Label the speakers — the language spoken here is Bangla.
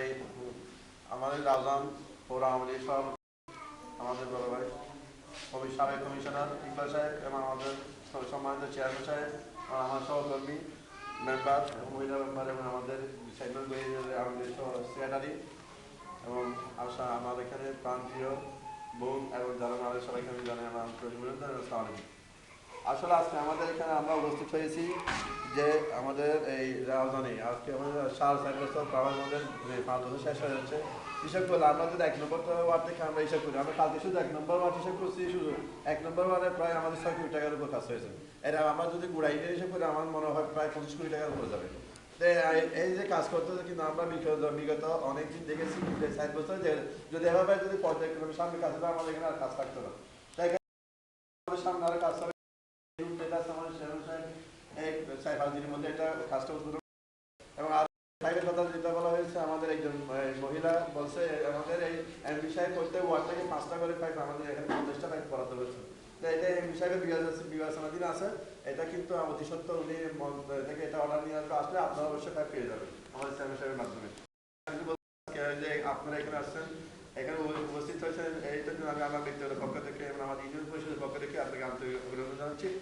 Speaker 1: এই আমাদের সাহেব মেম্বার মহিলা মেম্বার এবং আমাদের সাইমন আমাদের সেক্রেটারি এবং আশা আমার এখানে প্রান্তীয় বোন এবং যারা আমাদের সবাইকে আমি জানাই আমার অভিনন্দন। আসলে আজকে আমাদের এখানে আমরা উপস্থিত হয়েছি যে আমাদের এই রাজধানী, আজকে আমাদের সাড়ে চার বছর প্রায় আমাদের পাঁচ বছর শেষ হয়ে যাচ্ছে। হিসাব করলে আমরা যদি এক নম্বর ওয়ার্ড থেকে আমরা হিসাব করি, আমরা কালকে শুধু এক নম্বর ওয়ার্ড হিসাব করছি, শুধু এক নম্বর ওয়ার্ডে প্রায় আমাদের ছয় কোটি টাকার উপর কাজ হয়েছে। এটা আমরা যদি গুড়াই হিসাব করি, আমার মনে হয় প্রায় পঁচিশ কোটি টাকার উপর যাবে। এই- যে কাজ করতে কিন্তু আমরা বিগত বিগত অনেকদিন দেখেছি যে চার বছর যে যদি এভাবে যদি পর্যায়ক্রমে সামনে কাজ হবে আমাদের এখানে আর কাজ থাকতো না। তাই সামনে আরও কাজ আমাদের মহিলা বলছে আমাদের এই পাঁচটা করে আমাদের এখানে এটা আছে এটা কিন্তু অতি সত্য উনি থেকে এটা অর্ডার নিয়ে আসলে আপনারা অবশ্যই পেয়ে যাবেন আমাদের সাহেবের মাধ্যমে আপনারা এখানে আসছেন, এখানে উপ- উপস্থিত হয়েছেন, এই জন্য আমি আমার ব্যক্তিগত পক্ষ থেকে এবং আমার ইউনিয়ন পরিষদের পক্ষ থেকে আপনাকে আন্তরিক অভিনন্দন জানাচ্ছি।